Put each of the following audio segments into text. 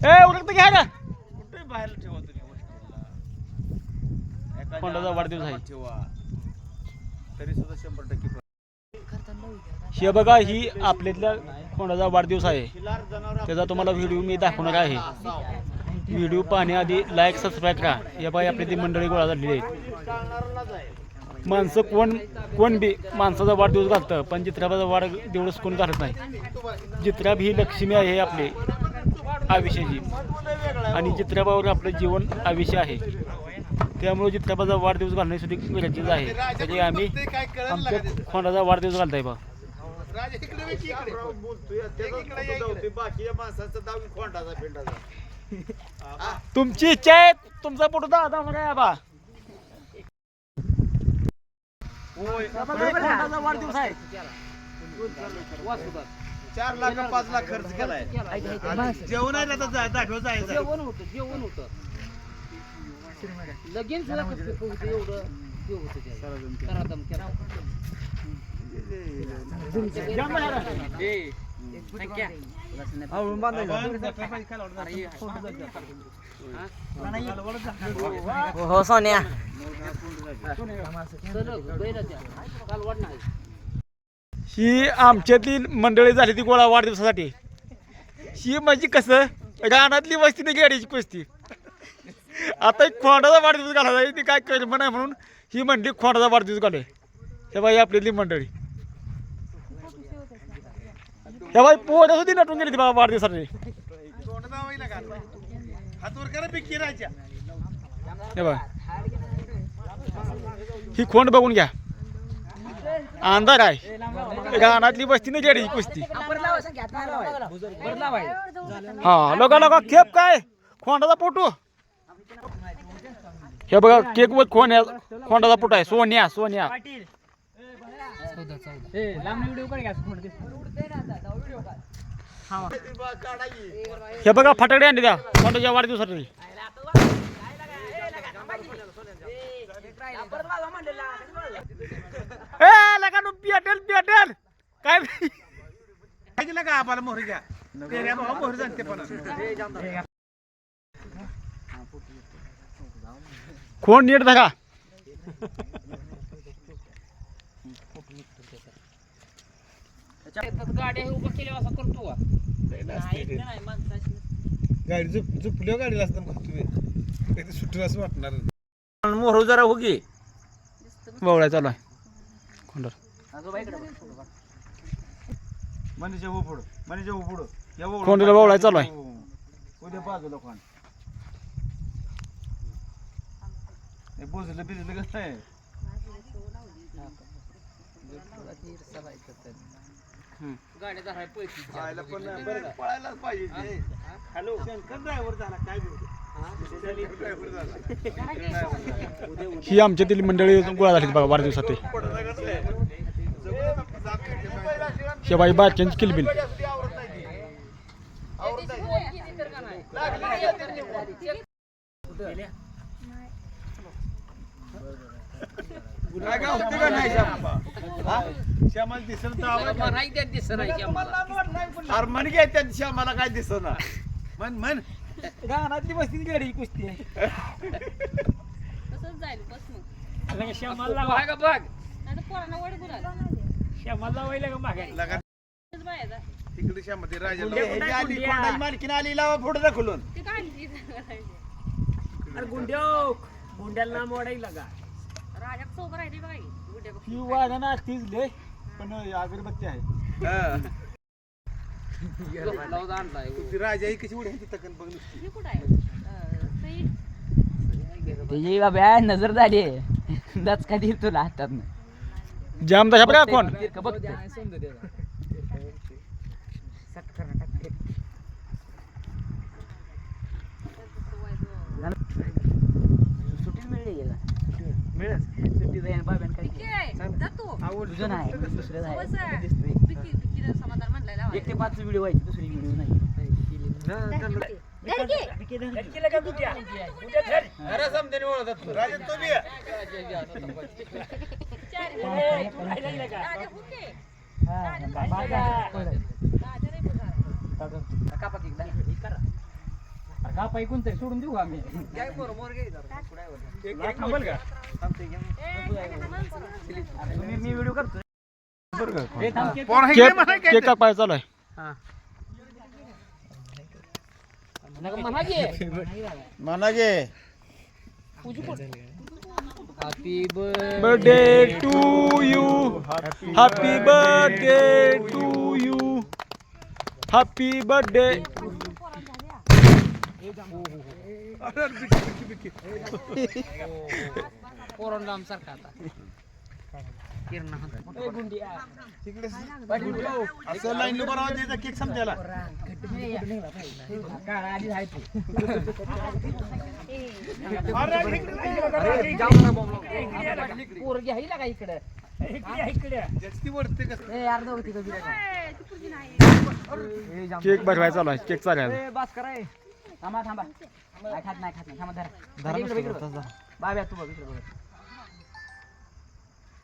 ए उरकत घ्या ना. कुठे बाहेर ठेवा तुम्ही एखाद्या कोणाचा वाढदिवस आहे? ठेवा. तरी सुद्धा शंभर टक्के हे बघा ही आपल्यातल्या कोणाचा वाढदिवस आहे. खिलार जनावरं त्याचा तुम्हाला व्हिडिओ मी दाखवणार आहे. व्हिडिओ पाहण्याआधी लाईक सबस्क्राईब करा. या बाई आपली ती मंडळी गोळा झालेली आहेत आहे. माणसं कोण कोण बी माणसाचा वाढदिवस घालतं पण चित्राबाचा वाढदिवस कोण घालत नाही. चित्राब ही लक्ष्मी आहे आपली. आयुष्याची आणि चित्राबावर आपलं जीवन आयुष्य आहे. त्यामुळे चित्राबाचा वाढदिवस घालणे सुद्धा गरजेचं आहे. म्हणजे आम्ही आमच्या खोंडाचा वाढदिवस घालताय बा. हा. तुमची इच्छा आहे तुमचा फोटो दादा काय बा. वाढदिवस आहे. चार लाख पाच लाख खर्च केलाय. जेवण आहे ना आता दाखव जायचं. जेवण होतं जेवण होतं. लगेच तुला कसं होतं एवढं हे होतं ते. करादम केला. ए, संख्या. हो. सोन्या सलग बैलाच्या. कालवड नाही. ही आमच्यातली मंडळी झाली ती गोळा वाढदिवसासाठी. ही म्हणजे कसं? रानातली वस्ती नाही गाडीची कुस्ती. आता एक खोंडाचा वाढदिवस घालायचा ती काय कर नाही म्हणून ही म्हणली खोंडाचा वाढदिवस घाले हे बाई आपल्यातली मंडळी. हे बाई पोरं होती नटून गेली ती बाबा वाढदिवसासाठी. हे बघा ही खोंड बघून घ्या. अंधार आहे. रानातली बसती नाही जेडीची कुस्ती. हा लोका लोका खेप काय? खोंडाचा पोटू. हे बघा केक वर खोन्या खोंडाचा फोटो आहे. सोन्या सोन्या. हे बघा फटाकडे आणि द्या खोंडाच्या वाढदिवसाठी ए लगा नु पेटेल पेटेल. काय आम्हाला मोहरी घ्या? तेऱ्या भावा मोहरी जाणते पण. खोंड नीट शेतात गाड्या हे उभं केल्या असं करतो? गाडी झुप झुपल्या गाडीला असतं मग तुम्ही कधी सुटलं असं वाटणार मोहरू जरा हो की. बवळा चालू आहे. खोंडार. मनीषा हो पुढं. हो पुढं. या कोंडीला चालू आहे. हो. उद्या बाजूला कोण हे बुजलं बिजलं कसं आहे? गाड्या पळायलाच पाहिजे. हॅलो शंकर ड्रायव्हर झाला काय झाला ही आमच्यातील मंडळी गोळा झाली बघा वाढदिवसासाठी हे बाई बारक्यांची किलबिल? श्यामाला काय दिसत ना म्हण म्हण. रानातली वस्ती गाडी कुस्ती. आहे तसंच जाईल बस मग. श्यामाला बघ. तर पोरांना वडी श्यामाला वैला का लगा बाहेर तिकडे श्यामा ते राजा गुंड्या, ह्याची गुंड्या, आली. कोंडाची मालकीन आली लावा ते काढली अरे गुंड्या गुंड्याला मोडायला का राजात सोबत राहिली ही. गुड्या बघ. ही वाजना तिजले पण अगरबत्ती आहे. लावून आणलाय ती राजा ही कशी उडी होती तकन बघ नुसती. हे कुठं आहे? तुझी बाबा नजर झाली दचका देईल तुला हातात. जाम तशा बघा कोण. सुट्टी मिळली गेला मिळत सुट्टी जाईन बाब्यान काय किती आहे? जा तू. तुझं नाही दुसरं आहे. एक ते पाच व्हिडिओ व्हायची दुसरी व्हिडिओ नाही. अरे समजेने ओळखत राजा तो. बी आहे. चार राजा कुठे? राजा राजा रे बघा. कापा की एकदा. का पाय कोणतरी सोडून देऊ का आम्ही? थांबल का? मी व्हिडिओ करतो बरं का? हे थांब, केक केक केक कापायचा चालू आहे नका म्हणा की. म्हणा गे happy birthday to you happy birthday to you happy birthday पोरांना सारखा आता. असं लाईन उभं राहून द्यायचा केक पोरगी आहे का इकडे? बनवायचा चालू आहे केक चालू आहे. ए, बस करा ए. थांबा थांबा. नाही खात नाही खात नाही. थांबा धरा. इकडे. बाब्या तू बघ इकडे बघ.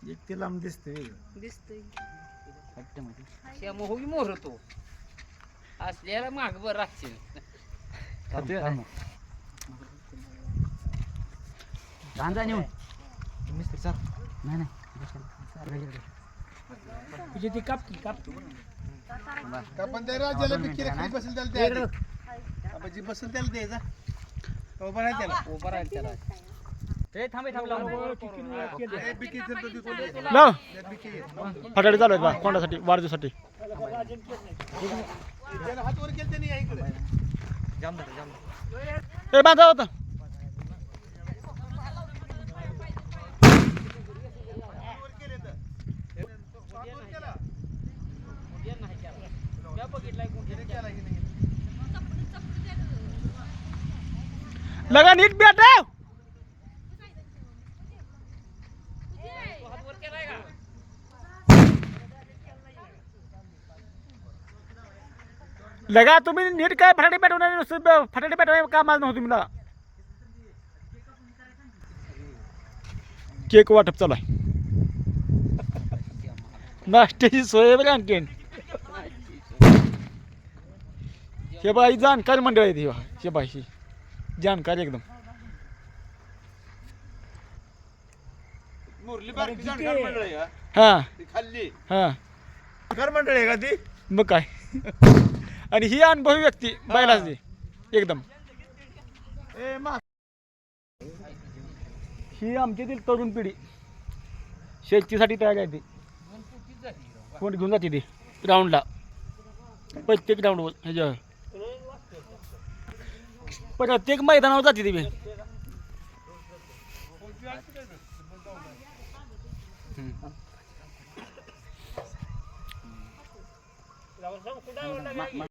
एक ते लांब दिसते. दिसतोय. श्याम होई मोर तो असल्याला माग बर राखशील कांदा नेऊन. मिस्त्री सर नाही नाही. तुझी ती काप की काप आपण त्या राजाला बी केक खाली बसेल त्याला जी बसेल त्याला द्यायचा उभा राहा त्याला. उभा राहील त्याला. लाव. फटाडे चालू आहेत बा कोणासाठी? वाढदिवसाठी त्यानं हात वर केलं त्याने या इकडे. ए बांधा होता लगा नीट बेटा लगा तुम्ही नीट काय फटाटे पेटवणार नुसतं फटाटे पेटवणार का माझं नव्हतं तुम्ही केक वाटप चालू आहे. नाश्त्याची सोय बघा आणखीन. हे बाई जाणकार मंडळ आहे ती हे बाई ही. जाणकार एकदम? हां. हां. मंडळ आहे का ती? मग काय? आणि ही अनुभवी व्यक्ती बायलाच एकदम. ए मा. ही आमच्यातील तरुण पिढी. शेतीसाठी तयार आहे ती. कोण घेऊन जाते ती? ग्राउंडला प्रत्येक ग्राउंडवर ह्याच्या प्रत्येक मैदानावर जाते ती बी.